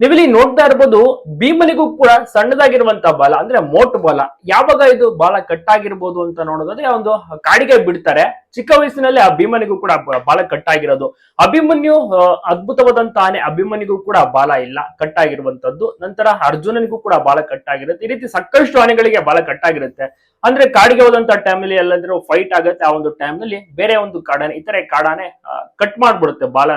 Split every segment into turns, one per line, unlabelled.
ನೀವಿಲ್ಲಿ ನೋಡ್ತಾ ಇರ್ಬೋದು ಭೀಮನಿಗೂ ಕೂಡ ಸಣ್ಣದಾಗಿರುವಂತ ಬಾಲ, ಅಂದ್ರೆ ಮೋಟ್ ಬಾಲ. ಯಾವಾಗ ಇದು ಬಾಲ ಕಟ್ಟಾಗಿರ್ಬೋದು ಅಂತ ನೋಡೋದಾದ್ರೆ ಒಂದು ಕಾಡಿಗೆ ಬಿಡ್ತಾರೆ. ಚಿಕ್ಕ ವಯಸ್ಸಿನಲ್ಲಿ ಆ ಕೂಡ ಕಟ್ ಕಟ್ಟಾಗಿರೋದು. ಅಭಿಮನ್ಯು ಅದ್ಭುತವಾದಂತ ಆನೆ ಅಭಿಮನಿಗೂ ಕೂಡ ಬಾಲ ಇಲ್ಲ, ಕಟ್ಟಾಗಿರುವಂತದ್ದು. ನಂತರ ಅರ್ಜುನನಿಗೂ ಕೂಡ ಬಾಲ ಕಟ್ಟಾಗಿರುತ್ತೆ. ಈ ರೀತಿ ಸಾಕಷ್ಟು ಆನೆಗಳಿಗೆ ಬಾಲ ಕಟ್ಟಾಗಿರುತ್ತೆ. ಅಂದ್ರೆ ಕಾಡಿಗೆ ಹೋದಂತ ಟೈಮಲ್ಲಿ ಎಲ್ಲಾದ್ರೂ ಫೈಟ್ ಆಗುತ್ತೆ, ಆ ಒಂದು ಟೈಮ್ನಲ್ಲಿ ಬೇರೆ ಒಂದು ಕಾಡಾನೆ, ಇತರೆ ಕಾಡಾನೆ ಕಟ್ ಮಾಡ್ಬಿಡುತ್ತೆ ಬಾಲ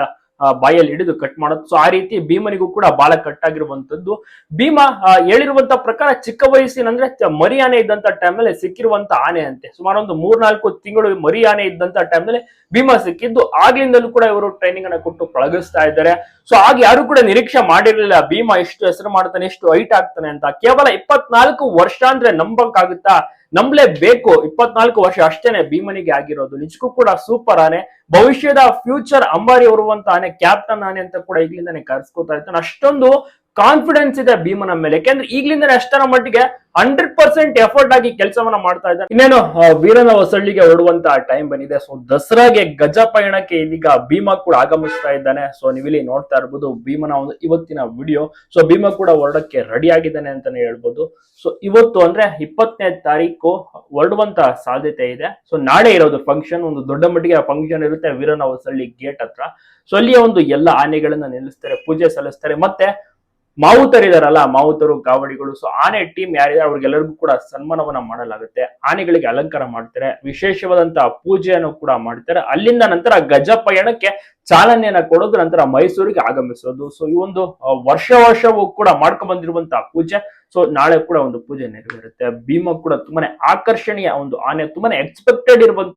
ಬಾಯಲ್ಲಿ ಹಿಡಿದು ಕಟ್ ಮಾಡೋದು. ಸೊ ಆ ರೀತಿ ಭೀಮನಿಗೂ ಕೂಡ ಬಹಳ ಕಟ್ ಆಗಿರುವಂತದ್ದು ಭೀಮ ಹೇಳಿರುವಂತ ಪ್ರಕಾರ ಚಿಕ್ಕ ವಯಸ್ಸಿನ ಅಂದ್ರೆ ಚ- ಮರಿ ಆನೆ ಇದ್ದಂತ ಟೈಮಲ್ಲಿ ಸಿಕ್ಕಿರುವಂತ ಆನೆ ಅಂತೆ ಸುಮಾರು ಒಂದು ಮೂರ್ನಾಲ್ಕು ತಿಂಗಳು ಮರಿ ಆನೆ ಇದ್ದಂತ ನಲ್ಲಿ ಭೀಮ ಸಿಕ್ಕಿದ್ದು. ಆಗ್ಲಿಂದಲೂ ಕೂಡ ಇವರು ಟ್ರೈನಿಂಗ್ ಅನ್ನ ಕೊಟ್ಟು ಪಳಗಿಸ್ತಾ ಇದ್ದಾರೆ. ಸೊ ಆಗ ಯಾರು ಕೂಡ ನಿರೀಕ್ಷೆ ಮಾಡಿರಲಿಲ್ಲ, ಭೀಮ ಎಷ್ಟು ಹೆಸರು ಮಾಡ್ತಾನೆ ಎಷ್ಟು ಹೈಟ್ ಆಗ್ತಾನೆ ಅಂತ. ಕೇವಲ ಇಪ್ಪತ್ನಾಲ್ಕು ವರ್ಷ ಅಂದ್ರೆ ನಂಬಕ್ಕಾಗುತ್ತಾ? ನಂಬಲೇಬೇಕು. ಇಪ್ಪತ್ನಾಲ್ಕು ವರ್ಷ ಅಷ್ಟೇನೆ ಭೀಮನಿಗೆ ಆಗಿರೋದು. ನಿಜಕ್ಕೂ ಕೂಡ ಸೂಪರ್ ಆನೆ. ಭವಿಷ್ಯದ ಫ್ಯೂಚರ್ ಅಂಬಾರಿ ಹೊರುವಂತ ಆನೆ ಕ್ಯಾಪ್ಟನ್ ಆನೆ ಅಂತ ಕೂಡ ಈಗಲಿಂದಾನೆ ಕರ್ಸ್ಕೋತಾ ಇರ್ತಾನೆ. ಅಷ್ಟೊಂದು ಕಾನ್ಫಿಡೆನ್ಸ್ ಇದೆ ಭೀಮನ ಮೇಲೆ. ಯಾಕೆಂದ್ರೆ ಈಗಲಿಂದ ಅಷ್ಟರ ಮಟ್ಟಿಗೆ ಹಂಡ್ರೆಡ್ ಪರ್ಸೆಂಟ್ ಎಫರ್ಟ್ ಆಗಿ ಕೆಲಸವನ್ನ ಮಾಡ್ತಾ ಇದ್ದಾರೆ ಇನ್ನೇನು ವೀರನ ಹೊಸಳ್ಳಿಗೆ ಹೊರಡುವಂತಹ ಟೈಮ್ ಬಂದಿದೆ. ಸೊ ದಸರಾಗೆ ಗಜ ಪಯಣಕ್ಕೆ ಇದೀಗ ಭೀಮ ಕೂಡ ಆಗಮಿಸ್ತಾ ಇದ್ದಾನೆ. ಸೊ ನೀವಿಲ್ಲಿ ನೋಡ್ತಾ ಇರ್ಬೋದು ಭೀಮನ ಒಂದು ಇವತ್ತಿನ ವಿಡಿಯೋ ಸೊ ಭೀಮ ಕೂಡ ಹೊರಡಕ್ಕೆ ರೆಡಿ ಆಗಿದ್ದಾನೆ ಅಂತಾನೆ ಹೇಳ್ಬೋದು. ಸೊ ಇವತ್ತು ಅಂದ್ರೆ ಇಪ್ಪತ್ತನೇ ತಾರೀಕು ಹೊರಡುವಂತ ಸಾಧ್ಯತೆ ಇದೆ. ಸೊ ನಾಳೆ ಇರೋದು ಫಂಕ್ಷನ್ ಒಂದು ದೊಡ್ಡ ಮಟ್ಟಿಗೆ ಫಂಕ್ಷನ್ ಇರುತ್ತೆ ವೀರನ ಹೊಸಳ್ಳಿ ಗೇಟ್ ಹತ್ರ. ಸೊ ಅಲ್ಲಿಯ ಒಂದು ಎಲ್ಲ ಆನೆಗಳನ್ನ ನಿಲ್ಲಿಸ್ತಾರೆ, ಪೂಜೆ ಸಲ್ಲಿಸ್ತಾರೆ. ಮತ್ತೆ ಮಾವುತರು ಇದಾರಲ್ಲ ಮಾವುತರು ಕಾವಡಿಗಳು ಸೊ ಆನೆ ಟೀಮ್ ಯಾರಿದ್ದಾರೆ ಅವ್ರಿಗೆಲ್ಲರಿಗೂ ಕೂಡ ಸನ್ಮಾನವನ್ನ ಮಾಡಲಾಗುತ್ತೆ. ಆನೆಗಳಿಗೆ ಅಲಂಕಾರ ಮಾಡ್ತಾರೆ ವಿಶೇಷವಾದಂತಹ ಪೂಜೆಯನ್ನು ಕೂಡ ಮಾಡ್ತಾರೆ. ಅಲ್ಲಿಂದ ನಂತರ ಗಜ ಪಯಣಕ್ಕೆ ಚಾಲನೆಯನ್ನ ಕೊಡೋದು, ನಂತರ ಮೈಸೂರಿಗೆ ಆಗಮಿಸೋದು. ಸೊ ಈ ಒಂದು ವರ್ಷ ವರ್ಷವೂ ಕೂಡ ಮಾಡ್ಕೊಂಡ್ ಬಂದಿರುವಂತಹ ಪೂಜೆ. ಸೊ ನಾಳೆ ಕೂಡ ಒಂದು ಪೂಜೆ ನೆರವೇರುತ್ತೆ. ಭೀಮ ಕೂಡ ತುಂಬಾನೇ ಆಕರ್ಷಣೀಯ ಒಂದು ಆನೆ, ತುಂಬಾನೇ ಎಕ್ಸ್ಪೆಕ್ಟೆಡ್ ಇರುವಂತ